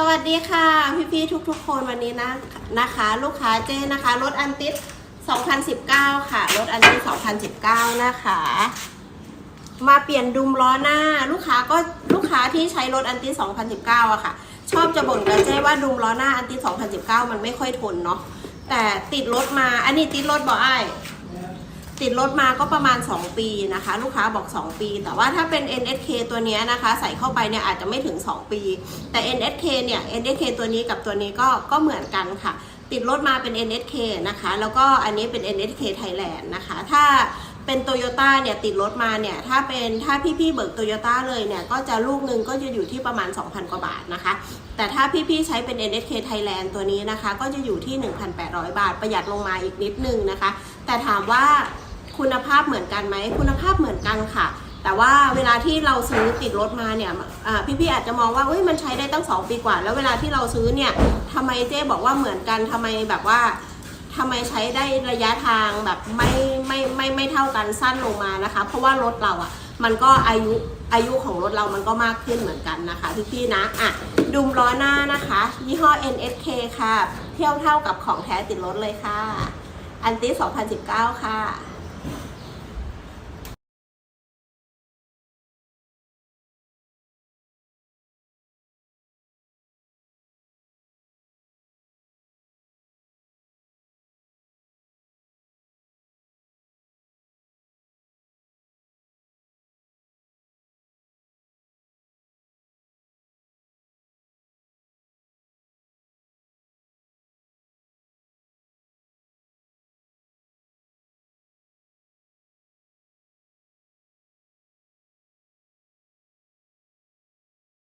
สวัสดีค่ะพี่ๆทุกๆคนวันนี้นะนะคะ ลูกค้าเจ้นะคะรถอันติส2019 ค่ะรถอันติส2019 นะคะ มาเปลี่ยนดุมล้อหน้าลูกค้าก็ลูกค้าที่ใช้รถอันติส2019อะค่ะ ชอบจะบ่นกับเจ้ว่าดุมล้อหน้าอันติส2019 มันไม่ค่อยทนเนาะแต่ติดรถมาอันนี้ติดรถบ่อ้าย ติดรถมาก็ประมาณ 2 ปีนะคะ ลูกค้าบอก 2 ปี แต่ว่าถ้าเป็น NSK ตัวนี้นะคะ ใส่เข้าไปเนี่ยอาจจะไม่ถึง 2 ปี แต่ NSK เนี่ย NSK ตัวนี้กับตัวนี้ก็ก็เหมือนกันค่ะ ติดรถมาเป็น NSK นะคะ แล้วก็อันนี้เป็น NSK Thailand นะคะ ถ้าเป็นโตโยต้าเนี่ยติดรถมาเนี่ยถ้าเป็นถ้าพี่ๆเบิกโตโยต้าเลยเนี่ยก็จะลูกหนึ่งก็จะอยู่ที่ประมาณ 2,000 กว่าบาทนะคะ แต่ถ้าพี่ๆใช้เป็น NSK Thailand ตัวนี้นะคะ ก็จะอยู่ที่ 1,800 บาทประหยัดลงมาอีกนิดนึงนะคะ แต่ถามว่า คุณภาพเหมือนกันไหมคุณภาพเหมือนกันค่ะ แต่ว่าเวลาที่เราซื้อติดรถมาเนี่ยอ่พี่ๆอาจจะมองว่าเอ้ยมันใช้ได้ตั้ง 2 ปีกว่า แล้วเวลาที่เราซื้อเนี่ยทำไมเจ๊บอกว่าเหมือนกันทำไมแบบว่าทำไมใช้ได้ระยะทางแบบไม่ไม่ไม่ไม่เท่ากันสั้นลงมานะคะ เพราะว่ารถเราอะ่ะมันก็อายุอายุของรถเรามันก็มากขึ้นเหมือนกันนะคะพี่ๆนะอะดุมล้อหน้านะคะ ยี่ห้อ NSK ค่ะ เที่ยวเท่ากับของแท้ติดรถเลยค่ะ อันติ2019 ค่ะ